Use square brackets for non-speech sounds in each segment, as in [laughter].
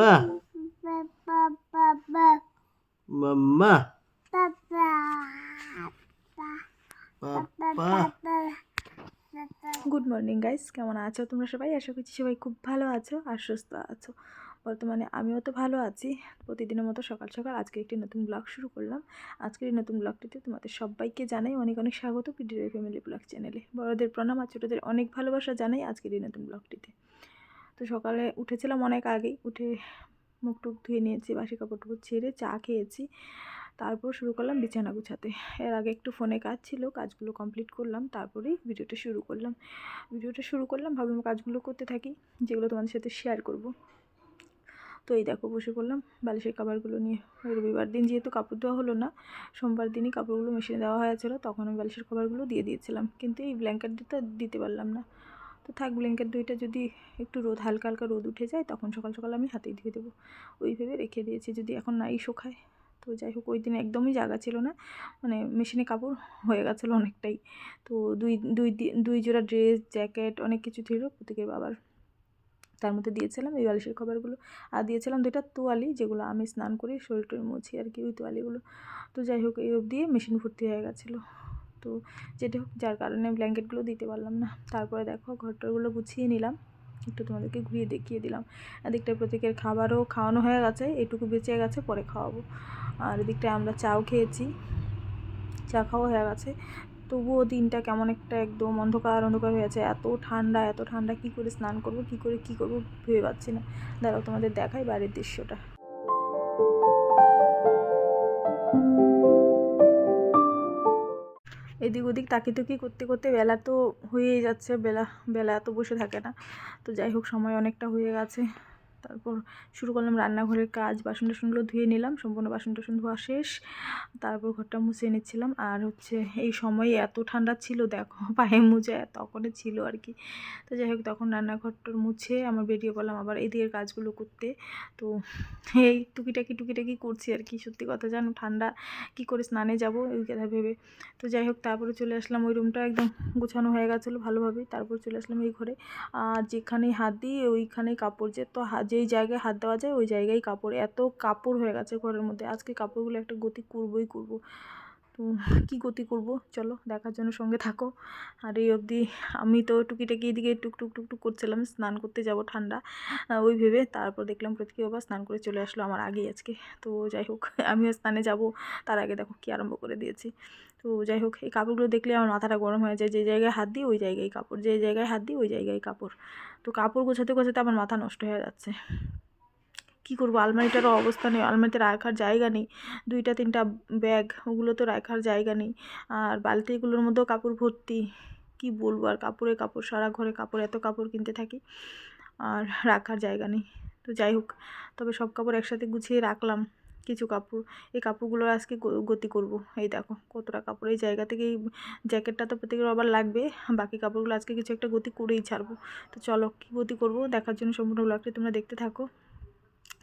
বাবা good morning guys কেমন আছো? তোমরা সবাই? আশা করছি সবাই খুব ভালো আছো আর সুস্থ আছো। বর্তমানে আমিও তো ভালো আছি। প্রতিদিনের মতো সকাল সকাল আজকে একটি নতুন ব্লগ শুরু করলাম। আজকের এই নতুন ব্লগটিতে তোমাদের সবাইকে জানাই অনেক অনেক স্বাগত পিডির ফ্যামিলি ব্লগ চ্যানেলে বড়দের প্রণাম আর ছোটোদের অনেক ভালোবাসা জানাই আজকের এই নতুন ব্লগটিতে তো সকালে উঠেছিলাম অনেক আগেই। উঠে মুখ টুক ধুয়ে নিয়েছি বাসি কাপড় টুপড় ছেড়ে চা খেয়েছি। তারপর শুরু করলাম বিছানা গুছাতে। এর আগে একটু ফোনে কাজ ছিল, কাজগুলো কমপ্লিট করলাম, তারপরেই ভিডিওটা শুরু করলাম। ভিডিওটা শুরু করলাম, ভাবলাম কাজগুলো করতে থাকি, যেগুলো তোমাদের সাথে শেয়ার করব। তো এই দেখো, বসে করলাম বালিশের কাপড়গুলো নিয়ে। রবিবার দিন যেহেতু কাপড় দেওয়া হলো না, সোমবার দিনই কাপড়গুলো মেশিনে দেওয়া হয়েছিল, তখন আমি বালিশের কভারগুলো দিয়ে দিয়েছিলাম। কিন্তু এই ব্ল্যাঙ্কেটটা দিতে পারলাম না। তো থাক ব্ল্যাঙ্কেট দুইটা যদি একটু রোদ, হালকা হালকা রোদ উঠে যায়, তখন সকাল সকাল আমি হাতেই ধুয়ে দেবো। ওই ভেবে রেখে দিয়েছি, যদি এখন নাই শুকায়। তো যাই হোক, ওই দিন একদমই জায়গা ছিল না। মানে মেশিনে কাপড় হয়ে গেছিল অনেকটাই। তো দুই দুই দুই জোড়া ড্রেস, জ্যাকেট, অনেক কিছু ছিল। প্রত্যেকের বাবার তার মধ্যে দিয়েছিলাম এই বালিশের খাবারগুলো আর দিয়েছিলাম দুইটা তোয়ালি, যেগুলো আমি স্নান করি শরীর মুছি আর কি, ওই তোয়ালিগুলো। তো যাই হোক, এই অবধি মেশিন ভর্তি হয়ে গেছিল। তো যেটা হোক, যার কারণে ব্ল্যাঙ্কেটগুলো দিতে পারলাম না। তারপরে দেখো, ঘরটারগুলো গুছিয়ে নিলাম। একটু তোমাদেরকে ঘুরিয়ে দেখিয়ে দিলাম। এদিকটায় প্রত্যেকের খাবারও খাওয়ানো হয়ে গেছে, এটুকু বেঁচে গেছে, পরে খাওয়াবো। আর এদিকটায় আমরা চাও খেয়েছি, চা খাওয়া হয়ে গেছে। তবুও দিনটা কেমন একটা একদম অন্ধকার অন্ধকার হয়ে আছে। এত ঠান্ডা এত ঠান্ডা, কী করে স্নান করব, কী করে, কী করব ভেবে পাচ্ছি না। দাঁড়াও, তোমাদের দেখাই বাইরের দৃশ্যটা। এদিক ওদিক তাকিতুকি করতে করতে বেলা তো হয়েই যাচ্ছে, বেলা বেলা তো বসে থাকে না। তো যাই হোক, সময় অনেকটা হয়ে গেছে। তারপর শুরু করলাম রান্নাঘরের কাজ বাসন টাসনগুলো ধুয়ে নিলাম, সম্পূর্ণ বাসন টাসন ধোয়া শেষ। তারপর ঘরটা মুছে নিচ্ছিলাম। আর হচ্ছে এই সময় এত ঠান্ডা ছিল, দেখো পায়ে মুছে তখনই ছিল আর কি। তো যাই হোক, তখন রান্নাঘরটার মুছে আমার বেরিয়ে পড়লাম আবার এদিকের কাজগুলো করতে। তো এই টুকিটাকি টুকিটাকি করছি আর কি, সত্যি কথা জানো, ঠান্ডা কি করে স্নানে যাব ওই কথা ভেবে। তো যাই হোক, তারপরে চলে আসলাম, ওই রুমটা একদম গোছানো হয়ে গেছিল ভালোভাবেই। তারপর চলে আসলাম এই ঘরে। আর যেখানে হাত দিই, ওইখানেই কাপড় যে তো হাত যেই জায়গায় হাত দেওয়া যায়, ওই জায়গায় কাপড়। এত কাপড় হয়ে গেছে ঘরের মধ্যে। আজকে কাপড়গুলো একটা গতি করবই করব। তো কী গতি করব? চলো, দেখার জন্য সঙ্গে থাকো। আর এই অবধি আমি তো টুকিটাকি এদিকে টুক টুক টুক টুক করছিলাম, স্নান করতে যাব ঠান্ডা। ওই ভেবে তারপর দেখলাম প্রতীকী বাবা স্নান করে চলে আসলো আমার আগেই আজকে। তো যাই হোক, আমিও স্নানে যাব। তার আগে দেখো কী আরম্ভ করে দিয়েছি। তো যাই হোক এই কাপড়গুলো দেখলে আমার মাথাটা গরম হয়ে যায়। যে জায়গায় হাত দিই, ওই জায়গায় কাপড়। যে জায়গায় হাত দিই, ওই জায়গায় কাপড়। তো কাপড় গোছাতে গোছাতে আমার মাথা নষ্ট হয়ে যাচ্ছে। কী করব? আলমারিটারও অবস্থা নেই। আলমারিতে রাখার জায়গা নেই। দুইটা, তিনটা ব্যাগ, ওগুলো তো রাখার জায়গা নেই। আর বালতিগুলোর মধ্যেও কাপড় ভর্তি। কি বলব? আর কাপড়ে কাপড়, সারা ঘরে কাপড়, এত কাপড় কিনতে থাকি। আর রাখার জায়গা নেই। তো যাই হোক তবে সব কাপড় একসাথে গুছিয়ে রাখলাম। কিছু কাপড়, এই কাপড়গুলো আজকে গতি করব। এই দেখো, কতটা কাপড়, এই জায়গা থেকে এই জ্যাকেটটা তো প্রত্যেকের আবার লাগবে, বাকি কাপড়গুলো আজকে কিছু একটা গতি করেই ছাড়বো। তো চলো, কী গতি করব? দেখার জন্য সম্পূর্ণ ব্লগটি তোমরা দেখতে থাকো।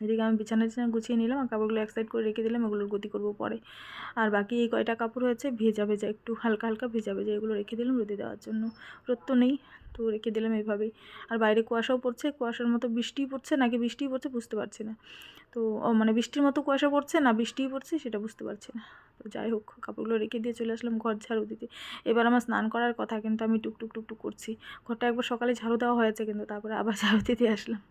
এদিকে আমি বিছানা টিছানা গুছিয়ে নিলাম, আর কাপড়গুলো এক সাইড করে রেখে দিলাম, এগুলোর গতি করব পরে। আর বাকি এই কয়টা কাপড় হয়েছে, ভেজা ভেজা, একটু হালকা হালকা ভেজা ভেজা, এগুলো রেখে দিলাম, রোদে দেওয়ার জন্য। রোদ তো নেই, তো রেখে দিলাম এইভাবেই আর বাইরে কুয়াশাও পড়ছে, কুয়াশার মতো বৃষ্টি পড়ছে, নাকি বৃষ্টিই পড়ছে বুঝতে পারছি না। তো মানে বৃষ্টির মতো কুয়াশা পড়ছে না বৃষ্টিই পড়ছে সেটা বুঝতে পারছি না। তো যাই হোক কাপড়গুলো রেখে দিয়ে চলে আসলাম ঘর ঝাড়ু দিতে। এবার আমার স্নান করার কথা কিন্তু আমি টুক টুক টুক টুক করছি। ঘরটা একবার সকালে ঝাড়ু দেওয়া হয়েছে কিন্তু তারপরে আবার ঝাড়ু দিতে আসলাম।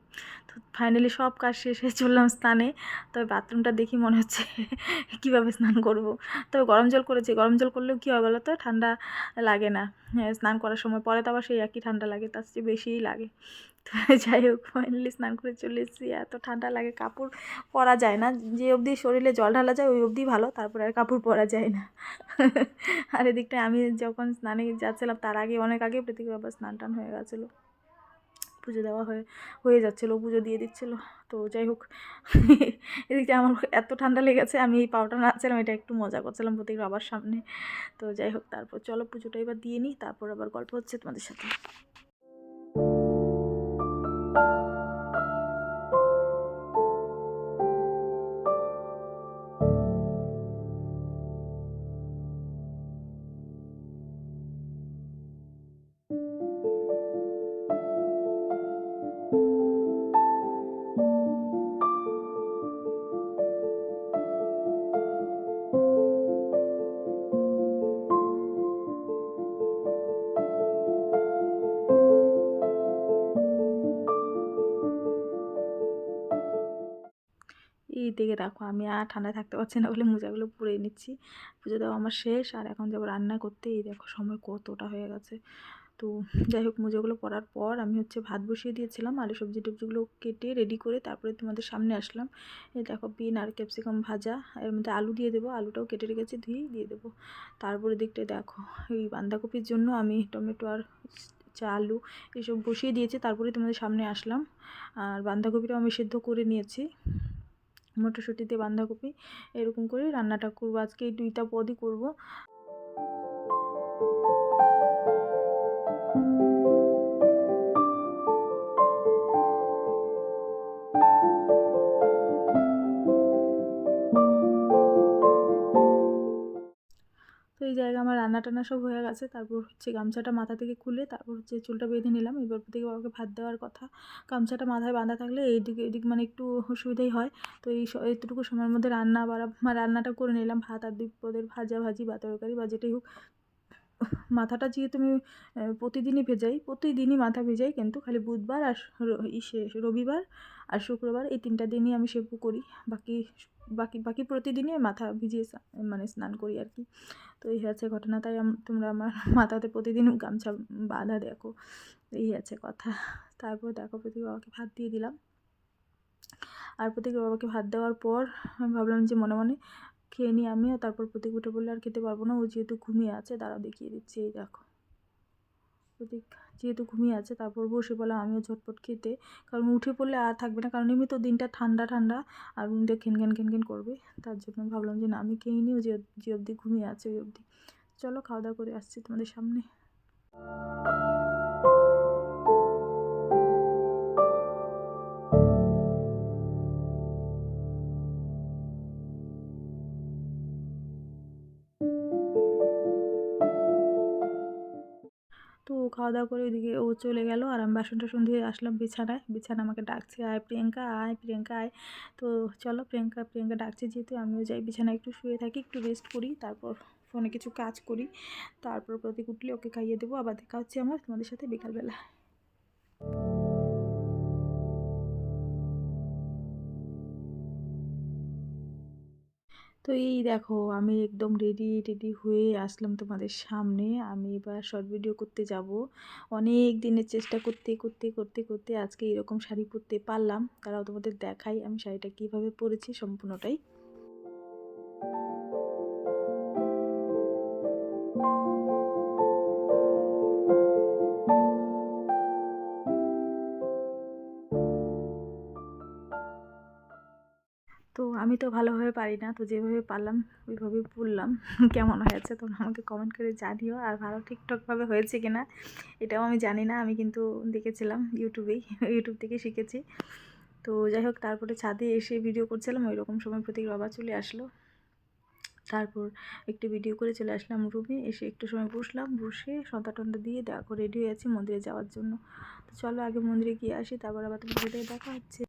তো ফাইনালি সব কাজ শেষ হয়ে চললাম স্নানে। তবে বাথরুমটা দেখি মনে হচ্ছে [laughs] কীভাবে স্নান করব। তবে গরম জল করেছি। গরম জল করলেও কী হয় বলো তো? ঠান্ডা লাগে না। হ্যাঁ, স্নান করার সময়। পরে তো আবার সেই একই ঠান্ডা লাগে তার চেয়ে বেশিই লাগে। তো যাই হোক ফাইনালি স্নান করে চলে এসেছি। এত ঠান্ডা লাগে, কাপড় পরা যায় না। যে অবধি শরীরে জল ঢালা যায়, ওই অবধি ভালো, তারপরে আর কাপড় পরা যায় না। আর এদিকটায় আমি যখন স্নানে যাচ্ছিলাম, তার আগে, অনেক আগে প্রতীক বাবা স্নান টান হয়ে গেছিল। পুজো দেওয়া হয়ে হয়ে যাচ্ছিল, পুজো দিয়ে দিচ্ছিল। তো যাই হোক এদিকে আমার এত ঠান্ডা লেগেছে, আমি এই পাউডার নাচ্ছিলাম এটা একটু মজা করছিলাম প্রতীক বাবার সামনে। তো যাই হোক, তারপর চলো পুজোটা এবার দিয়ে নিই, তারপর আবার গল্প হচ্ছে তোমাদের সাথে। Thank you. দিকে রাখো আমি আর ঠান্ডায় থাকতে পারছি না বলে মোজাগুলো পরে নিচ্ছি। পুজো দেওয়া আমার শেষ, আর এখন যাব রান্না করতে। এই দেখো সময় কতটা হয়ে গেছে। তো যাই হোক, মোজাগুলো পরার পর আমি হচ্ছে ভাত বসিয়ে দিয়েছিলাম, আলু সবজি টবজিগুলো কেটে রেডি করে তারপরে তোমাদের সামনে আসলাম। এই দেখো বিন আর ক্যাপসিকাম ভাজা, এর মধ্যে আলু দিয়ে দেবো, আলুটাও কেটে রেখেছি ধুয়ে দিয়ে দেবো। তারপরে দিকটা দেখো, এই বাঁধাকপির জন্য আমি টমেটো আর চা, আলু এসব বসিয়ে দিয়েছি, তারপরে তোমাদের সামনে আসলাম। আর বাঁধাকপিটাও আমি সেদ্ধ করে নিয়েছি। মটরশুঁটিতে বাঁধাকপি এরকম করে রান্নাটা করব। আজকে এই দুইটা পদই করব। টান্না সব হয়ে গেছে। তারপর হচ্ছে গামছাটা মাথা থেকে খুলে তারপর হচ্ছে চুলটা বেঁধে নিলাম। এবার থেকে বাবাকে ভাত দেওয়ার কথা। গামছাটা মাথায় বাঁধা থাকলে এইদিকে এদিক মানে একটু অসুবিধাই হয়। তো এই এতটুকু সময়ের মধ্যে রান্না বাড়া, রান্নাটা করে নিলাম। ভাত আর দুই পদের ভাজা ভাজি বা তরকারি বা যেটাই হোক। মাথাটা যেহেতু আমি প্রতিদিনই ভেজাই, প্রতিদিনই মাথা ভেজাই, কিন্তু খালি বুধবার আর ইসে রবিবার আর শুক্রবার এই তিনটা দিনই আমি শ্যাম্পু করি। বাকি বাকি বাকি প্রতিদিনই মাথা ভিজিয়ে মানে স্নান করি আর কি। তো এই আছে ঘটনা, তাই তোমরা আমার মাথাতে প্রতিদিন গামছা বাঁধা দেখো। এই আছে কথা। তারপর দেখো প্রতীক বাবাকে ভাত দিয়ে দিলাম। আর প্রতীক বাবাকে ভাত দেওয়ার পর আমি ভাবলাম যে মনে মনে খেয়ে নিই আমিও তারপর প্রতীক উঠে বললে, আর খেতে পারব না, ও যেহেতু ঘুমিয়ে আছে, দাঁড়াও দেখিয়ে দিচ্ছি, এই দেখো। প্রতীক যেহেতু ঘুমিয়ে আছে, তারপর বসে বললাম আমিও ঝটপট খেতে। কারণ উঠে পড়লে আর থাকবে না, কারণ এমনি তো দিনটা ঠান্ডা ঠান্ডা, আর উনি খেনঘেন খেনঘেন করবে, তার জন্য ভাবলাম যে না, আমি খেয়ে নিই যে যে অবধি ঘুমিয়ে আছে, ওই অবধি। চলো, খাওয়া দাওয়া করে আসছি তোমাদের সামনে। খাওয়া দাওয়া করে ওইদিকে ও চলে গেল আর আমি বাসন টাসন ধুয়ে আসলাম বিছানায়। বিছানা আমাকে ডাকছে, আয় প্রিয়াঙ্কা আয় প্রিয়াঙ্কা, আয়। তো চলো প্রিয়াঙ্কা প্রিয়াঙ্কা ডাকছে যেহেতু আমিও যাই বিছানায় একটু শুয়ে থাকি, একটু রেস্ট করি, তারপর ফোনে কিছু কাজ করি, তারপর প্রতীক উঠলে ওকে খাইয়ে দেবো। আবার দেখা হচ্ছে আমার তোমাদের সাথে বিকালবেলা। তো এই দেখো, আমি একদম রেডি রেডি হয়ে আসলাম তোমাদের সামনে। আমি এবার শর্ট ভিডিও করতে যাব। অনেক দিনের চেষ্টা করতে করতে করতে করতে আজকে এরকম শাড়ি পরতে পারলাম। তারাও তোমাদের দেখাই আমি শাড়িটা কীভাবে পরেছি সম্পূর্ণটাই। তো আমি তো ভালোভাবে পারি না, তো যেভাবে পারলাম ওইভাবেই পড়লাম কেমন হয়েছে তোমরা আমাকে কমেন্ট করে জানিও, আর ভালো ঠিকঠাকভাবে হয়েছে কি না এটাও আমি জানি না, আমি কিন্তু দেখেছিলাম ইউটিউবেই ইউটিউব থেকে শিখেছি। তো যাই হোক, তারপরে ছাদে এসে ভিডিও করছিলাম ওই রকম সময় প্রতীক বাবা চলে আসলো। তারপর একটু ভিডিও করে চলে আসলাম রুমে এসে একটু সময় বসলাম, বসে সন্ধ্যা টন্ধা দিয়ে দেখো রেডি হয়ে আছি মন্দিরে যাওয়ার জন্য। তো চলো আগে মন্দিরে গিয়ে আসি, তারপর আবার তোমার দেখা হচ্ছে।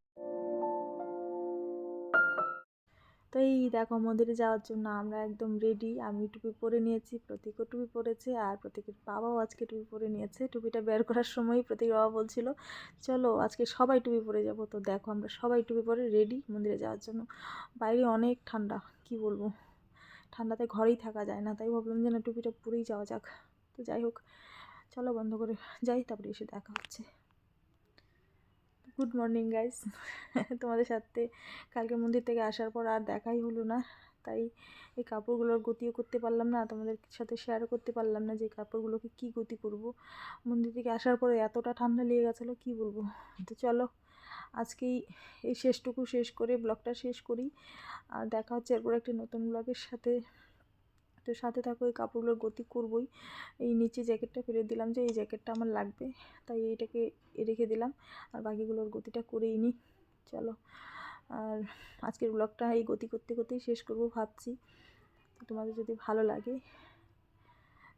তো এই দেখো মন্দিরে যাওয়ার জন্য আমরা একদম রেডি আমি টুপি পরে নিয়েছি, প্রতীকও টুপি পরেছে, আর প্রতীকের বাবাও আজকে টুপি পরে নিয়েছে। টুপিটা বের করার সময় প্রতীক বাবা বলছিল, চলো আজকে সবাই টুপি পরে যাব। তো দেখো আমরা সবাই টুপি পরে রেডি মন্দিরে যাওয়ার জন্য। বাইরে অনেক ঠান্ডা, কি বলব? ঠান্ডাতে ঘরেই থাকা যায় না, তাই ভাবলাম যে না টুপিটা পরেই যাওয়া যাক। তো যাই হোক, চলো বন্ধ করে যাই, তারপরে এসে দেখা হচ্ছে। গুড মর্নিং গাইস তোমাদের সাথে কালকে মন্দির থেকে আসার পর আর দেখাই হলো না। তাই এই কাপড়গুলোর গতিও করতে পারলাম না, তোমাদের সাথে শেয়ারও করতে পারলাম না যে কাপড়গুলোকে কী গতি করব। মন্দির থেকে আসার পরে এতটা ঠান্ডা লেগে গেছিল, কী বলব? তো চলো, আজকেই এই শেষটুকু শেষ করে ব্লগটা শেষ করি। আর দেখা হচ্ছে এরপর একটি নতুন ব্লগের সাথে। তো সাথে থাকো এই কাপড়গুলোর গতি করবই। এই নিচে জ্যাকেটটা ফেলে দিলাম যে, এই জ্যাকেটটা আমার লাগবে। তাই এইটাকে রেখে দিলাম। আর বাকিগুলোর গতিটা করেই নিই। চলো। আর আজকের ব্লগটা এই গতি করতে করতেই শেষ করব ভাবছি। তোমাদের যদি ভালো লাগে,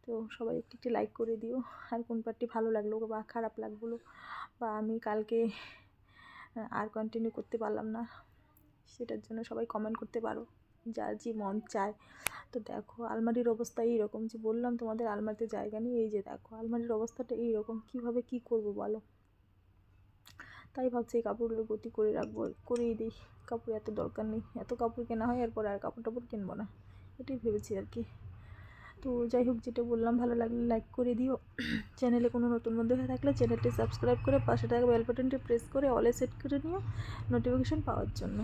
তো সবাই একটু একটু লাইক করে দিও। আর কোন পার্টটি ভালো লাগল বা খারাপ লাগল বা আমি কালকে আর কন্টিনিউ করতে পারলাম না, সেটার জন্য সবাই কমেন্ট করতে পারো। যার যে মন চায়। তো দেখো, আলমারির অবস্থা এইরকম যে বললাম তোমাদের আলমারিতে জায়গা নেই, এই যে দেখো, আলমারির অবস্থাটা এইরকম, কীভাবে কী করব বলো? তাই ভাবছি এই কাপড়গুলো গতি করে রাখব, করেই দিই। কাপড় এত দরকার নেই, এত কাপড় কেনা হয়, এরপর আর কাপড় টাপড় কিনবো না। এটাই ভেবেছি আর কি। তো যাই হোক, যেটা বললাম, ভালো লাগলে লাইক করে দিও। চ্যানেলে কোনো নতুন বন্ধু হয়ে থাকলে চ্যানেলটি সাবস্ক্রাইব করে পাশে থাকা বেল বাটনটি প্রেস করে অলে সেট করে নিও নোটিফিকেশন পাওয়ার জন্য।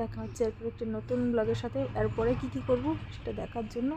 দেখা হচ্ছে এরপর একটি নতুন ব্লগের সাথে। এরপরে কী কী করব সেটা দেখার জন্য।